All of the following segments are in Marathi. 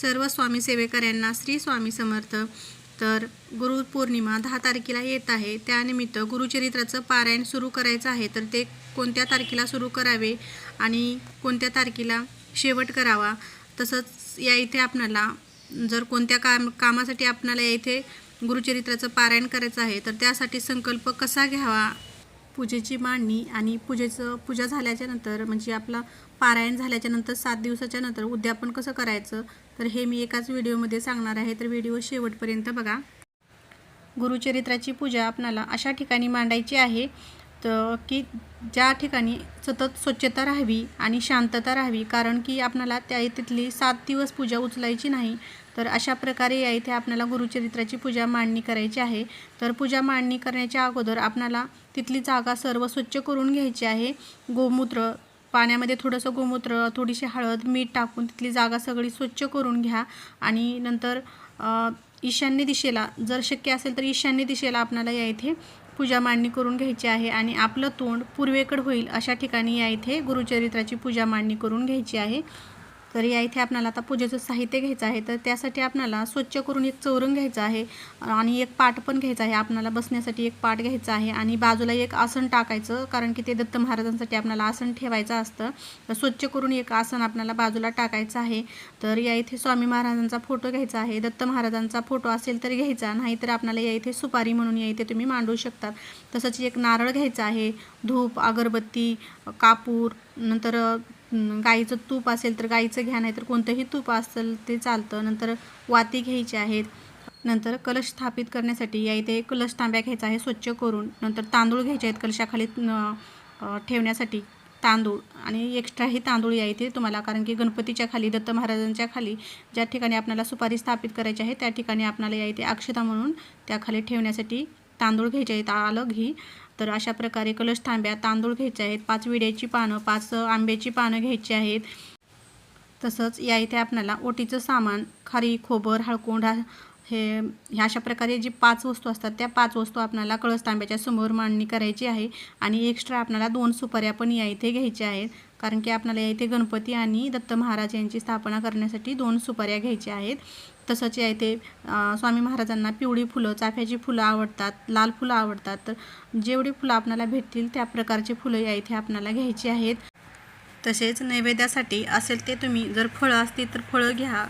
सर्व स्वामी सेवेकऱ्यांना श्री स्वामी समर्थ. तर गुरुपौर्णिमा दहा तारखेला येत आहे. त्यानिमित्त गुरुचरित्राचं पारायण सुरू करायचं आहे. तर ते कोणत्या तारखेला सुरू करावे आणि कोणत्या तारखेला शेवट करावा? तसंच या इथे आपणाला जर कोणत्या काम कामासाठी आपणाला या इथे गुरुचरित्राचं पारायण करायचं आहे तर त्यासाठी संकल्प कसा घ्यावा? पूजेची मांडणी आणि पूजेचं पूजा झाल्याच्यानंतर म्हणजे आपलं पारायण झाल्याच्यानंतर सात दिवसाच्या नंतर उद्यापन कसं करायचं तर हे मी एकाच व्हिडिओमध्ये सांगणार आहे. तर व्हिडिओ शेवटपर्यंत बघा. गुरुचरित्राची पूजा आपणाला अशा ठिकाणी मांडायची आहे तर की ज्या ठिकाणी सतत स्वच्छता राहावी आणि शांतता राहावी कारण की आपणाला त्या तिथली सात दिवस पूजा उचलायची नाही तर अशा प्रकारे या इथे आपल्याला गुरुचरित्राची पूजा मांडणी करायची आहे. तर पूजा मांडणी करण्याच्या अगोदर आपणाला तिथली जागा सर्व स्वच्छ करून घ्यायची आहे. गोमूत्र पाण्यामध्ये थोडंसं गोमूत्र थोडीशी हळद मीठ टाकून तिथली जागा सगळी स्वच्छ करून घ्या. आणि नंतर ईशान्य दिशेला जर शक्य असेल तर ईशान्य दिशेला आपल्याला या इथे पूजा मांडणी करून घ्यायची आहे. आणि आपलं तोंड पूर्वेकडे होईल अशा ठिकाणी या इथे गुरुचरित्राची पूजा मांडणी करून घ्यायची आहे. तर या इथे आपल्याला आता पूजेचं साहित्य घ्यायचं आहे. तर त्यासाठी आपल्याला स्वच्छ करून एक चौरंग घ्यायचं आहे आणि एक पाट पण घ्यायचा आहे. आपल्याला बसण्यासाठी एक पाट घ्यायचा आहे आणि बाजूला एक आसन टाकायचं कारण की ते दत्त महाराजांसाठी आपल्याला आसन ठेवायचं असतं. तर स्वच्छ करून एक आसन आपल्याला बाजूला टाकायचं आहे. तर या इथे स्वामी महाराजांचा फोटो घ्यायचा आहे. दत्त महाराजांचा फोटो असेल तर घ्यायचा नाहीतर आपल्याला या इथे सुपारी म्हणून या इथे तुम्ही मांडू शकतात. तसंच एक नारळ घ्यायचा आहे धूप अगरबत्ती कापूर नंतर गाईचं तूप असेल तर गाईचं घ्या नाही तर कोणतंही तूप असेल ते चालतं. नंतर वाती घ्यायची आहेत. नंतर कलश स्थापित करण्यासाठी या इथे कलश तांब्या घ्यायचा आहे स्वच्छ करून. नंतर तांदूळ घ्यायचे आहेत कलशाखाली ठेवण्यासाठी तांदूळ. आणि एक्स्ट्राही तांदूळ या इथे तुम्हाला कारण की गणपतीच्या खाली दत्त महाराजांच्या खाली ज्या ठिकाणी आपल्याला सुपारी स्थापित करायची आहे त्या ठिकाणी आपल्याला या इथे अक्षता म्हणून त्याखाली ठेवण्यासाठी तांदूळ घ्यायचे आहेत आलं घी. तर अशा प्रकारे कलश थांब्या तांदूळ घ्यायचे आहेत पाच विड्याची पानं पाच आंब्याची पानं घ्यायची आहेत. तसंच या इथे आपल्याला ओटीचं सामान खारी खोबर हळकोंडा हे ह्या अशा प्रकारे जी पाच वस्तू असतात त्या पाच वस्तू आपल्याला कळस तांब्याच्या समोर मांडणी करायची आहे आणि एक्स्ट्रा आपल्याला दोन सुपाऱ्या पण या इथे घ्यायच्या आहेत. कारण की आपल्याला या इथे गणपती आणि दत्त महाराज यांची स्थापना करण्यासाठी दोन सुपाऱ्या घ्यायच्या आहेत. तसंच या इथे स्वामी महाराजांना पिवळी फुलं चाफ्याची फुलं आवडतात लाल फुलं आवडतात. तर जेवढी फुलं आपल्याला भेटतील त्या प्रकारची फुलं या इथे आपल्याला घ्यायची आहेत. तसेच नैवेद्यासाठी असेल ते तुम्ही जर फळं असतील तर फळं घ्या.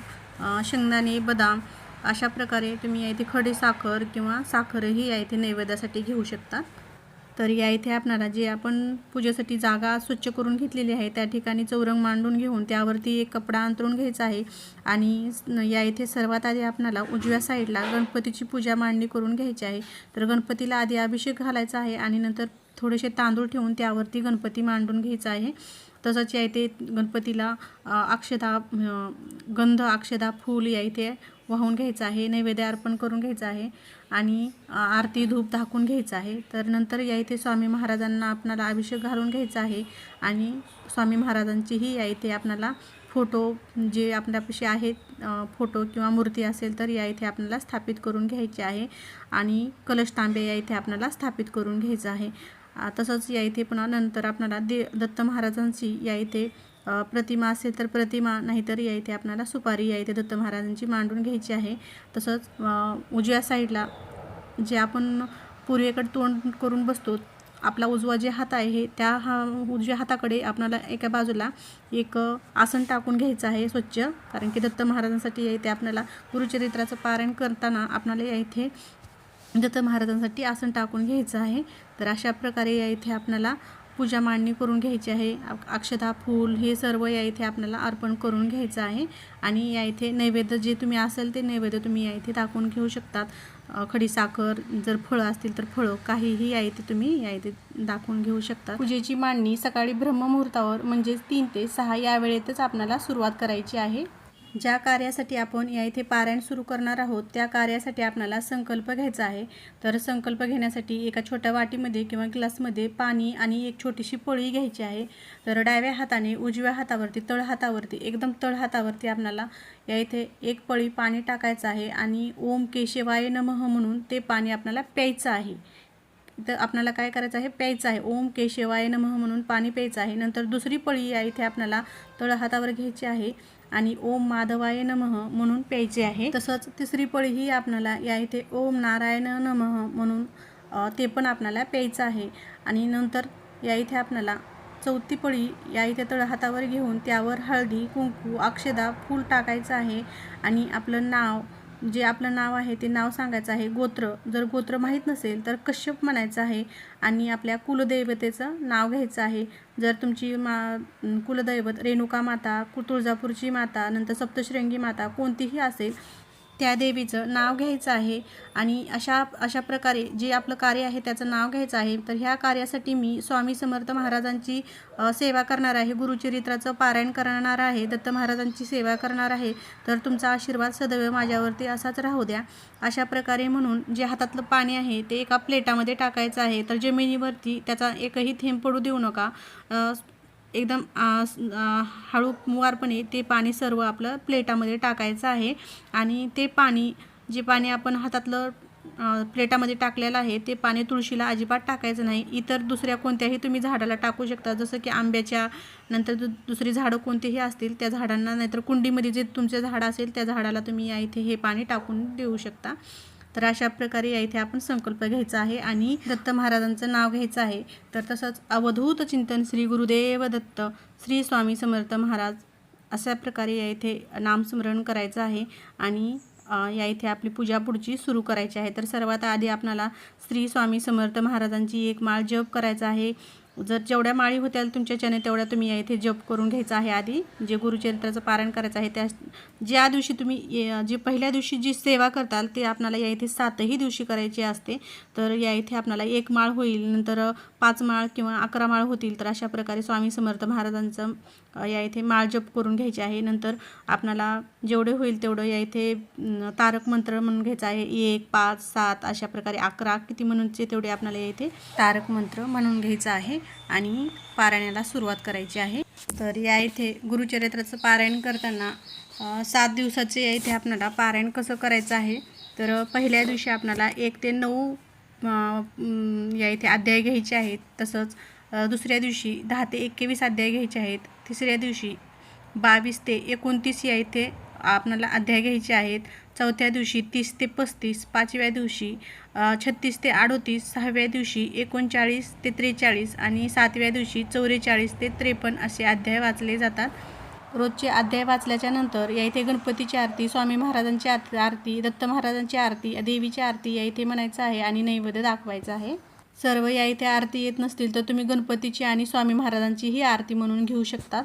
शेंगदाणे बदाम अशा प्रकारे तुम्ही या इथे खडी साखर किंवा साखरही या इथे नैवेद्यासाठी घेऊ शकता तर या इथे आपणाला जे आपण पूजेसाठी जागा स्वच्छ करून घेतलेली आहे त्या ठिकाणी चौरंग मांडून घेऊन त्यावरती एक कपडा अंतरून घ्यायचा आहे आणि या इथे सर्वात आधी आपणाला उजव्या साईडला गणपतीची पूजा मांडणी करून घ्यायची आहे. तर गणपतीला आधी अभिषेक घालायचा आहे आणि नंतर थोडेसे तांदूळ ठेवून त्यावरती गणपती मांडून घ्यायचा आहे. तसंच या इथे गणपतीला अक्षदा गंध अक्षदा फूल या इथे वाहून घ्यायचं आहे नैवेद्य अर्पण करून घ्यायचं आहे आणि आरती धूप दाखवून घ्यायचं आहे. तर नंतर या इथे स्वामी महाराजांना आपणाला अभिषेक घालून घ्यायचा आहे आणि स्वामी महाराजांचीही या इथे आपणाला फोटो जे आपल्यापाशी आहेत फोटो किंवा मूर्ती असेल तर या इथे आपल्याला स्थापित करून घ्यायची आहे आणि कलश तांबे या इथे आपल्याला स्थापित करून घ्यायचं आहे. तसंच या इथे पुन्हा नंतर आपणाला दे दत्त महाराजांची या इथे प्रतिमा असेल तर प्रतिमा नाहीतर या इथे आपणाला सुपारी या इथे दत्त महाराजांची मांडून घ्यायची आहे. तसंच उजव्या साईडला जे आपण पूर्वेकडे तोंड करून बसतो आपला उजवा जे हात आहे त्या हा उजव्या हाताकडे आपल्याला एका बाजूला एक आसन टाकून घ्यायचं आहे स्वच्छ. कारण की दत्त महाराजांसाठी या इथे आपल्याला गुरुचरित्राचं पारायण करताना आपल्याला या इथे दत्त महाराजांसाठी आसन टाकून घ्यायचं आहे. तर अशा प्रकारे या इथे आपल्याला पूजा मांडणी करून घ्यायची आहे. अक्षता फूल हे सर्व या इथे आपल्याला अर्पण करून घ्यायचं आहे. आणि या इथे नैवेद्य जे तुम्ही असेल ते नैवेद्य तुम्ही या इथे दाखवून घेऊ शकतात. खडीसाखर जर फळं असतील तर फळं काहीही या इथे तुम्ही या इथे दाखवून घेऊ शकता पूजेची मांडणी सकाळी ब्रह्ममुहूर्तावर म्हणजेच तीन ते सहा या वेळेतच आपल्याला सुरुवात करायची आहे. ज्या कार्यासाठी आपण या इथे पारायण सुरू करणार आहोत त्या कार्यासाठी आपल्याला संकल्प घ्यायचा आहे. तर संकल्प घेण्यासाठी एका छोट्या वाटीमध्ये किंवा ग्लासमध्ये पाणी आणि एक छोटीशी पळी घ्यायची आहे. तर डाव्या हाताने उजव्या हातावरती तळ हातावरती एकदम तळ हातावरती आपल्याला या इथे एक पळी पाणी टाकायचं आहे आणि ओम केशवाय नमः म्हणून ते पाणी आपल्याला प्यायचं आहे. तर आपल्याला काय करायचं आहे? प्यायचं आहे. ओम केशवाय नमः म्हणून पाणी प्यायचं आहे. नंतर दुसरी पळी या इथे आपल्याला तळ हातावर घ्यायची आहे आणि ओम माधवाय नमः म्हणून प्यायची आहे. तसंच तिसरी पळी ही आपणाला या इथे ओम नारायण नमः म्हणून ते पण आपणाला प्यायचं आहे. आणि नंतर या इथे आपणाला चौथी पळी या इथे तळ हातावर घेऊन त्यावर हळदी कुंकू अक्षदा फूल टाकायचं आहे. आणि आपलं नाव जे आपलं नाव आहे ते नाव सांगायचं आहे. गोत्र. जर गोत्र माहीत नसेल तर कश्यप म्हणायचं आहे आणि आपल्या कुलदैवतेचं नाव घ्यायचं आहे. जर तुमची मा कुलदैवत रेणुका माता कु तुळजापूरची माता नंतर सप्तशृंगी माता कोणतीही असेल त्या देवीचं नाव घ्यायचं आहे आणि अशा अशा प्रकारे जे आपलं कार्य आहे त्याचं नाव घ्यायचं आहे तर ह्या कार्यासाठी मी स्वामी समर्थ महाराजांची सेवा करणार आहे. गुरुचरित्राचं पारायण करणार आहे दत्त महाराजांची सेवा करणार आहे. तर तुमचा आशीर्वाद सदैव माझ्यावरती असाच राहू द्या. अशा प्रकारे म्हणून जे हातातलं पाणी आहे ते एका प्लेटामध्ये टाकायचं आहे. तर जमिनीवरती त्याचा एकही थेंब पडू देऊ नका. एकदम हळू स- हळूवारपणे ते पाणी सर्व आपलं प्लेटामध्ये टाकायचं आहे. आणि ते पाणी जे पाणी आपण हातातलं प्लेटामध्ये टाकलेलं आहे ते पाणी तुळशीला अजिबात टाकायचं नाही. इतर दुसऱ्या कोणत्याही तुम्ही झाडाला टाकू शकता. जसं की आंब्याच्या नंतर दु दुसरी झाडं कोणतीही असतील त्या झाडांना नाहीतर कुंडीमध्ये जे तुमचं झाड असेल त्या झाडाला तुम्ही या इथे हे पाणी टाकून देऊ शकता. तर अशा प्रकारे या इथे आपण संकल्प घ्यायचा आहे आणि दत्त महाराजांचं नाव घ्यायचं आहे. तर तसंच अवधूत चिंतन श्री गुरुदेव दत्त श्री स्वामी समर्थ महाराज अशा प्रकारे या इथे नामस्मरण करायचं आहे आणि या इथे आपली पूजा पुढची सुरू करायची आहे. तर सर्वात आधी आपणाला श्री स्वामी समर्थ महाराजांची एक माळ जप करायचा आहे. जर जेवढ्या माळी होत्याल तुमच्याच्याने तेवढ्या तुम्ही या इथे जप करून घ्यायचा आहे आधी. जे गुरुचरित्राचं पारायण करायचं आहे त्या ज्या दिवशी तुम्ही जे पहिल्या दिवशी जी सेवा करताल ते आपणाला या इथे सातही दिवशी करायची असते. तर या इथे आपणाला एक माळ होईल नंतर पाच माळ किंवा अकरा माळ होतील तर अशा प्रकारे स्वामी समर्थ महाराजांचं या इथे माळ जप करून घ्यायची आहे. नंतर आपणाला जेवढे होईल तेवढं या इथे तारक मंत्र म्हणून घ्यायचं आहे. एक पाच सात अशा प्रकारे अकरा किती म्हणूनचे तेवढे आपल्याला या इथे तारक मंत्र म्हणून घ्यायचं आहे आणि पारायणाला सुरुवात करायची आहे. तर या इथे गुरुचरित्राचं पारायण करताना सात दिवसाचे या इथे आपल्याला पारायण कसं करायचं आहे? तर पहिल्या दिवशी आपणाला एक ते नऊ या इथे अध्याय घ्यायचे आहेत. तसंच दुसऱ्या दिवशी दहा ते एकवीस अध्याय घ्यायचे आहेत. तिसऱ्या दिवशी बावीस ते एकोणतीस या इथे आपणाला अध्याय घ्यायचे आहेत. चौथ्या दिवशी तीस ते पस्तीस पाचव्या दिवशी छत्तीस ते अडोतीस सहाव्या दिवशी एकोणचाळीस ते त्रेचाळीस आणि सातव्या दिवशी चौवेचाळीस ते त्रेपन्न असे अध्याय वाचले जातात. रोजचे अध्याय वाचल्याच्या नंतर या इथे गणपतीची आरती स्वामी महाराजांची आरती आरती दत्त महाराजांची आरती देवीची आरती या इथे म्हणायचं आहे आणि नैवेद्य दाखवायचं आहे. सर्व या इथे आरती येत नसतील तर तुम्ही गणपतीची आणि स्वामी महाराजांची ही आरती म्हणून घेऊ शकतात.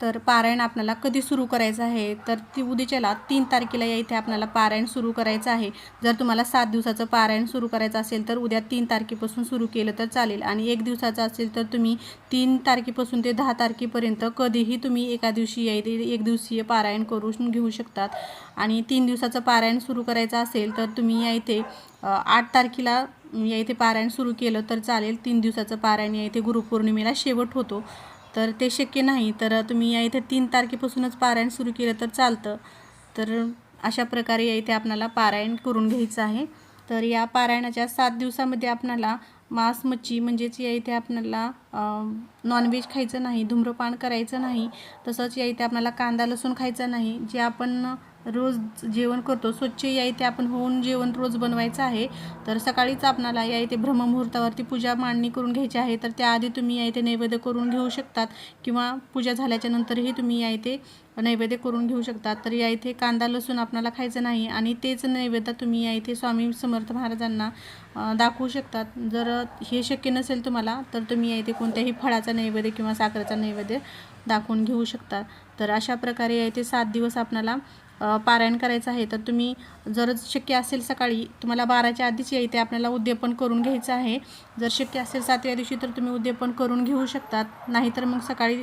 तर पारायण आपल्याला कधी सुरू करायचं आहे? तर ती उद्याच्याला तीन तारखेला या इथे आपल्याला पारायण सुरू करायचं आहे. जर तुम्हाला सात दिवसाचं पारायण सुरू करायचं असेल तर उद्या तीन तारखेपासून सुरू केलं तर चालेल. आणि एक दिवसाचं असेल तर तुम्ही तीन तारखेपासून ते दहा तारखेपर्यंत कधीही तुम्ही एका दिवशी या इथे एक दिवसीय पारायण करून घेऊ शकतात. आणि तीन दिवसाचं पारायण सुरू करायचं असेल तर तुम्ही या इथे आठ तारखेला या इथे पारायण सुरू केलं तर चालेल. तीन दिवसाचं पारायण या इथे गुरुपौर्णिमेला शेवट होतो. तर ते शक्य नाही. तर तुम्ही या इथे तीन तारखेपासूनच पारायण सुरू केलं तर चालतं. तर अशा प्रकारे या इथे आपणाला पारायण करून घ्यायचं आहे. तर या पारायणाच्या सात दिवसामध्ये आपणाला मांस मच्छी म्हणजेच या इथे आपणाला नॉनव्हेज खायचं नाही धूम्रपान करायचं नाही. तसंच या इथे आपल्याला कांदा लसूण खायचा नाही. जे आपण रोज जेवण करतो. स्वच्छ या इथे आपण होऊन जेवण रोज बनवायचं आहे. तर सकाळीच आपणाला या इथे ब्रह्ममुहूर्तावरती पूजा मांडणी करून घ्यायची आहे. तर त्याआधी तुम्ही या इथे नैवेद्य करून घेऊ शकतात किंवा पूजा झाल्याच्या नंतरही तुम्ही या इथे नैवेद्य करून घेऊ शकतात. तर या इथे कांदा लसूण आपणाला खायचं नाही आणि तेच नैवेद्य तुम्ही या इथे स्वामी समर्थ महाराजांना दाखवू शकतात. जर हे शक्य नसेल तुम्हाला तर तुम्ही या इथे कोणत्याही फळाचा नैवेद्य किंवा साखरेचा नैवेद्य दाखवून घेऊ शकता. तर अशा प्रकारे या इथे सात दिवस आपणाला पारायण करायचं आहे तर तुम्ही जर शक्य असेल सकाळी तुम्हाला बाराच्या आधीच या इथे आपल्याला उद्यापन करून घ्यायचं आहे. जर शक्य असेल सातव्या दिवशी तर तुम्ही उद्यापन करून घेऊ शकतात. नाहीतर मग सकाळी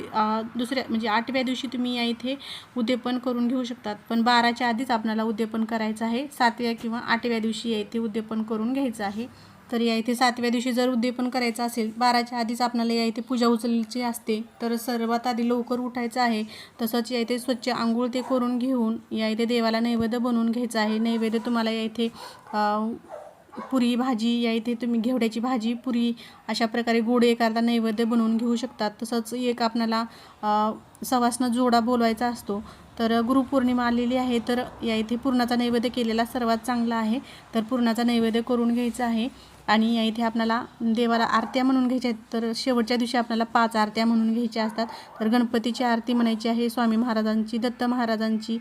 दुसऱ्या म्हणजे आठव्या दिवशी तुम्ही या इथे उद्यापन करून घेऊ शकतात. पण बाराच्या आधीच आपल्याला उद्यापन करायचं आहे. सातव्या किंवा आठव्या दिवशी या इथे उद्यापन करून घ्यायचं आहे. तर या इथे सातव्या दिवशी जर उद्दीपन करायचं असेल बाराच्या आधीच आपल्याला या इथे पूजा उचलची असते. तर सर्वात आधी लवकर उठायचं आहे. तसंच या इथे स्वच्छ आंघोळ ते करून घेऊन या इथे देवाला नैवेद्य बनवून घ्यायचं आहे. नैवेद्य तुम्हाला या इथे पुरी भाजी या इथे तुम्ही घेवड्याची भाजी पुरी अशा प्रकारे गोड एखादा नैवेद्य बनवून घेऊ शकतात. तसंच एक आपणाला सवासनं जोडा बोलवायचा असतो. तर गुरुपौर्णिमा आलेली आहे. तर या इथे पूर्णाचा नैवेद्य केलेला सर्वात चांगला आहे. तर पूर्णाचा नैवेद्य करून घ्यायचा आहे. आणि या इथे आपल्याला देवाला आरत्या म्हणून घ्यायच्या आहेत. तर शेवटच्या दिवशी आपल्याला पाच आरत्या म्हणून घ्यायच्या असतात. तर गणपतीची आरती म्हणायची आहे स्वामी महाराजांची दत्त महाराजांची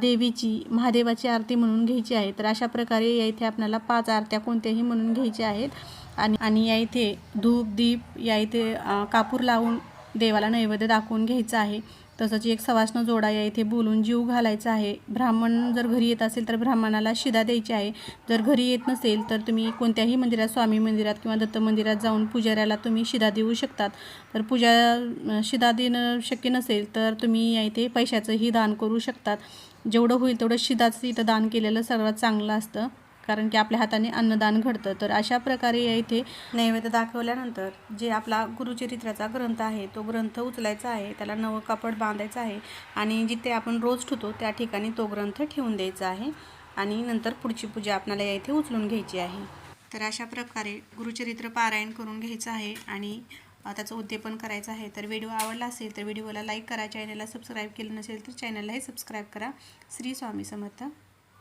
देवीची महादेवाची आरती म्हणून घ्यायची आहे. तर अशा प्रकारे या इथे आपल्याला पाच आरत्या कोणत्याही म्हणून घ्यायच्या आहेत. आणि आणि या इथे धूप दीप या इथे कापूर लावून देवाला नैवेद्य दाखवून घ्यायचं आहे. तसंच एक सवासनं जोडा या इथे बोलून जीव घालायचा आहे. ब्राह्मण जर घरी येत असेल तर ब्राह्मणाला शिदा द्यायची आहे. जर घरी येत नसेल तर तुम्ही कोणत्याही मंदिरात स्वामी मंदिरात किंवा दत्त मंदिरात जाऊन पुजाऱ्याला तुम्ही शिदा देऊ शकतात. तर पूजा शिदा देणं शक्य नसेल तर तुम्ही या इथे पैशाचंही दान करू शकतात. जेवढं होईल तेवढं शिदाचं इथं दान केलेलं सर्वात चांगलं असतं. कारण की आपल्या हाताने अन्नदान घडतं. तर अशा प्रकारे या इथे नैवेद्य दाखवल्यानंतर जे आपला गुरुचरित्राचा ग्रंथ आहे तो ग्रंथ उचलायचा आहे त्याला नवं कापड बांधायचं आहे आणि जिथे आपण रोज ठेवतो त्या ठिकाणी तो ग्रंथ ठेवून द्यायचा आहे आणि नंतर पुढची पूजा आपल्याला या इथे उचलून घ्यायची आहे. तर अशा प्रकारे गुरुचरित्र पारायण करून घ्यायचं आहे आणि त्याचं उद्यापन करायचं आहे. तर व्हिडिओ आवडला असेल तर व्हिडिओला लाईक करा चॅनलला सबस्क्राईब केलं नसेल तर चॅनललाही सबस्क्राईब करा. श्री स्वामी समर्थ.